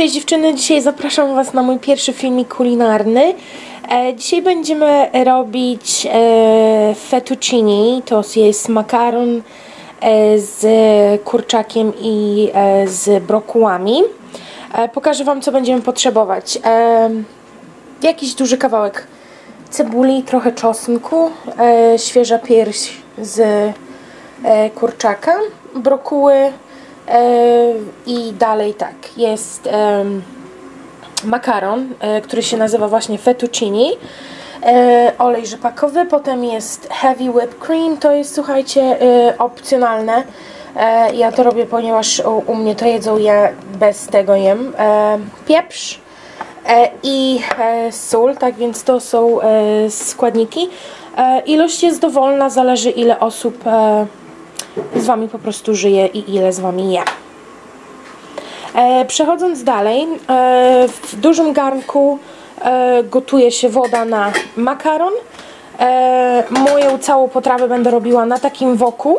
Cześć dziewczyny, dzisiaj zapraszam Was na mój pierwszy filmik kulinarny. E, dzisiaj będziemy robić e, fettuccine, to jest makaron e, z kurczakiem i e, z brokułami. Pokażę Wam co będziemy potrzebować. Jakiś duży kawałek cebuli, trochę czosnku, świeża pierś z kurczaka, brokuły i dalej tak, jest makaron, e, który się nazywa właśnie fettuccine, e, olej rzepakowy, potem jest heavy whipped cream, to jest słuchajcie e, opcjonalne, ja to robię ponieważ u, u mnie to jedzą, ja bez tego jem, pieprz, i sól, tak więc to są składniki. Ilość jest dowolna, zależy ile osób z Wami po prostu żyje i ile z Wami je. E, przechodząc dalej, e, w dużym garnku e, gotuje się woda na makaron. E, moją całą potrawę będę robiła na takim woku.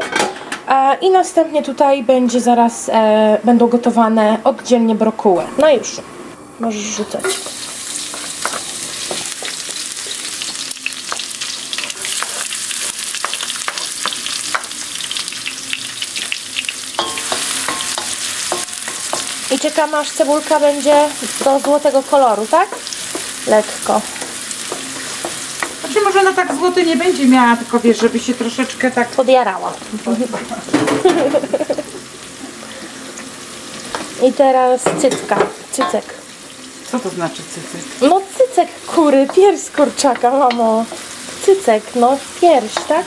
E, I następnie tutaj będzie zaraz, e, będą gotowane oddzielnie brokuły. No już, możesz rzucać. I czekamy aż cebulka będzie do złotego koloru, tak? Lekko. Znaczy może ona tak złoty nie będzie miała, tylko wiesz, żeby się troszeczkę tak... Podjarała. I teraz cycka. Cycek. Co to znaczy cycyk? No cycek kury, pierś kurczaka, mamo. Cycek, no pierś, tak?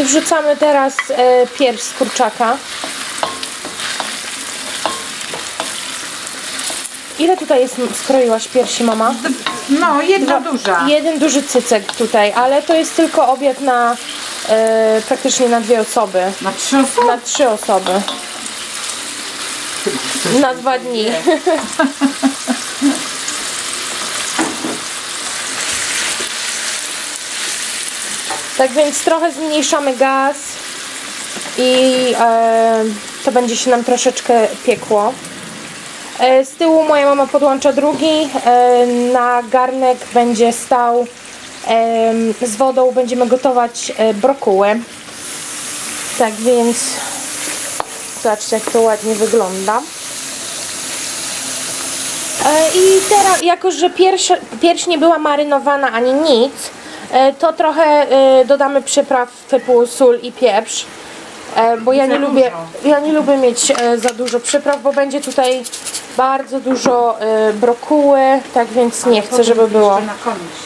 I wrzucamy teraz e, pierś z kurczaka. Ile tutaj jest skroiłaś piersi, mama? No, jedna duża. Jeden duży cycek tutaj, ale to jest tylko obiad na e, praktycznie na dwie osoby. Na trzy osoby? Na trzy osoby. Na dwa dni. Tak więc trochę zmniejszamy gaz i e, to będzie się nam troszeczkę piekło. E, Z tyłu moja mama podłącza drugi. e, Na garnek będzie stał z wodą. Będziemy gotować e, brokuły. Tak więc zobaczcie jak to ładnie wygląda. E, I teraz, jako że pierś, pierś nie była marynowana ani nic, to trochę e, dodamy przypraw typu sól i pieprz. E, Bo ja nie, lubię, ja nie lubię mieć e, za dużo przypraw, bo będzie tutaj bardzo dużo e, brokuły, tak więc nie chcę, żeby było.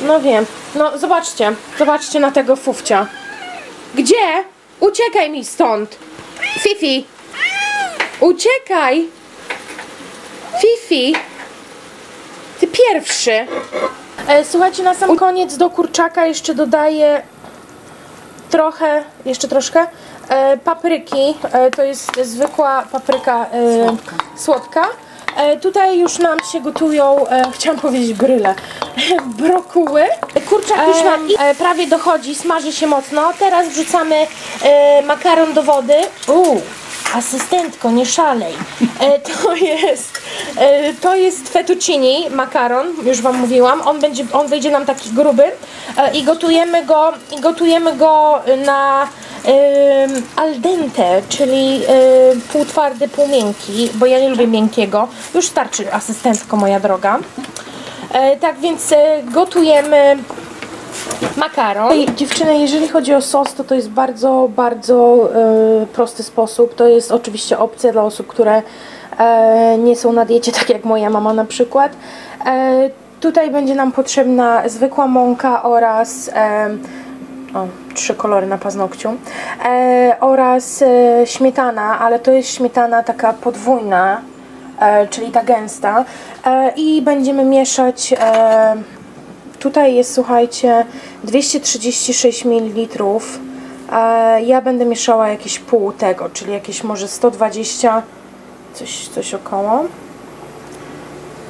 No wiem. No zobaczcie, zobaczcie na tego fufcia. Gdzie? Uciekaj mi stąd. Fifi. Uciekaj. Fifi. Ty pierwszy. E, słuchajcie, na sam koniec do kurczaka jeszcze dodaję trochę, jeszcze troszkę e, papryki. E, to jest zwykła papryka Słodka. słodka. Tutaj już nam się gotują, chciałam powiedzieć bryle, brokuły. Kurczak już nam prawie dochodzi, smaży się mocno. Teraz wrzucamy makaron do wody. Uuu, asystentko, nie szalej. E, to jest, e, to jest fettuccine, makaron, już wam mówiłam. On, będzie, on wyjdzie nam taki gruby e, i gotujemy go, i gotujemy go na al dente, czyli y, pół twardy, pół miękki, bo ja nie lubię miękkiego. Już starczy, asystentko moja droga. E, tak więc e, gotujemy makaron. Ej, dziewczyny, jeżeli chodzi o sos, to to jest bardzo, bardzo e, prosty sposób. To jest oczywiście opcja dla osób, które e, nie są na diecie, tak jak moja mama na przykład. E, tutaj będzie nam potrzebna zwykła mąka oraz o, trzy kolory na paznokciu e, oraz e, śmietana, ale to jest śmietana taka podwójna, e, czyli ta gęsta i będziemy mieszać tutaj jest słuchajcie 236 ml ja będę mieszała jakieś pół tego, czyli jakieś może 120 coś, coś około.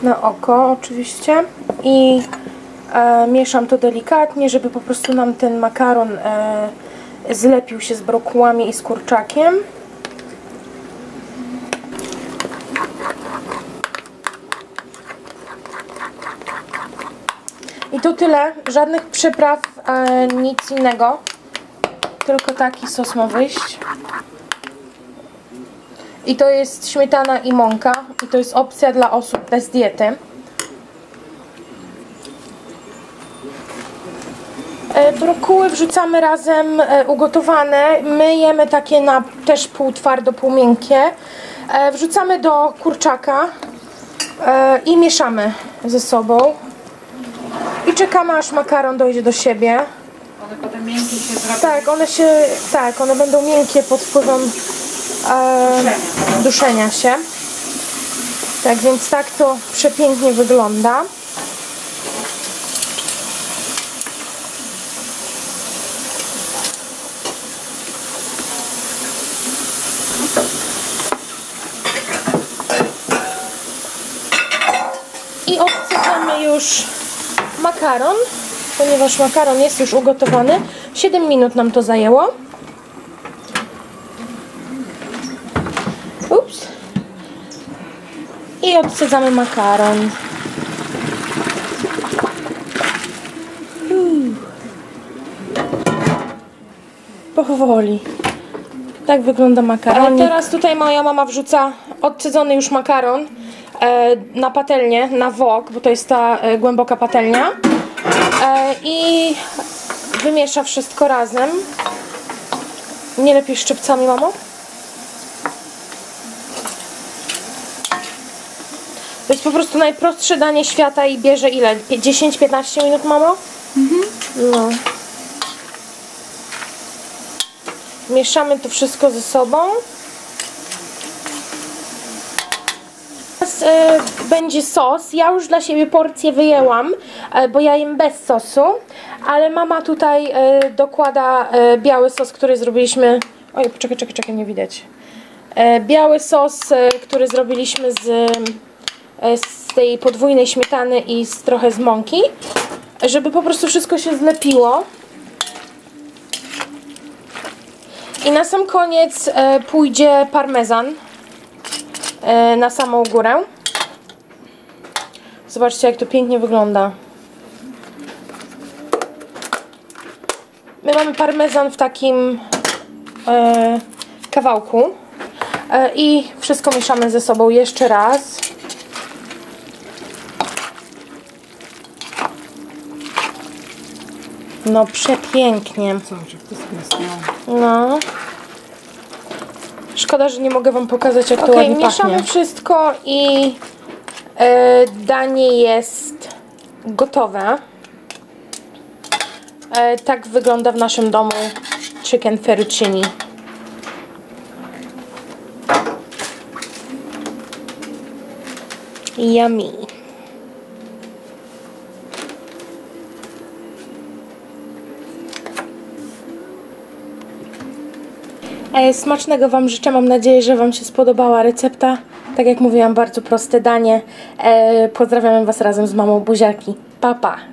Na oko oczywiście. I e, mieszam to delikatnie, żeby po prostu nam ten makaron e, zlepił się z brokułami i z kurczakiem. I to tyle. Żadnych przypraw, e, nic innego. Tylko taki sos ma wyjść. I to jest śmietana i mąka. I to jest opcja dla osób bez diety. E, Brokuły wrzucamy razem e, ugotowane. My jemy takie na też pół twardo, pół miękkie. E, Wrzucamy do kurczaka i mieszamy ze sobą. I czekamy aż makaron dojdzie do siebie. One potem miękkie się zrobią. Tak, one się, tak, one będą miękkie pod wpływem e, duszenia się. Tak, więc tak to przepięknie wygląda. I odsypamy już makaron, ponieważ makaron jest już ugotowany. 7 minut nam to zajęło. Ups. I odsadzamy makaron. Powoli. Tak wygląda makaron. Teraz tutaj moja mama wrzuca odcedzony już makaron e, na patelnię, na wok, bo to jest ta e, głęboka patelnia. E, I wymiesza wszystko razem. Nie lepiej szczypcami, mamo? To jest po prostu najprostsze danie świata i bierze ile? Pie- 10-15 minut, mamo? No. Mieszamy to wszystko ze sobą. E, będzie sos. Ja już dla siebie porcję wyjęłam, e, bo ja jem bez sosu, ale mama tutaj e, dokłada biały sos, który zrobiliśmy. Oj, czekaj, czekaj, czekaj, nie widać. Biały sos, który zrobiliśmy z, z tej podwójnej śmietany i z, trochę z mąki, żeby po prostu wszystko się zlepiło. I na sam koniec pójdzie parmezan na samą górę. Zobaczcie, jak to pięknie wygląda. My mamy parmezan w takim e, kawałku e, i wszystko mieszamy ze sobą jeszcze raz. No przepięknie. No. Szkoda, że nie mogę Wam pokazać, jak to Okej, ładnie mieszamy pachnie. wszystko i e, danie jest gotowe. E, tak wygląda w naszym domu chicken fettuccine. Yummy. Smacznego Wam życzę. Mam nadzieję, że Wam się spodobała recepta. Tak jak mówiłam, bardzo proste danie. E, Pozdrawiam Was razem z mamą buziaki. Pa, pa.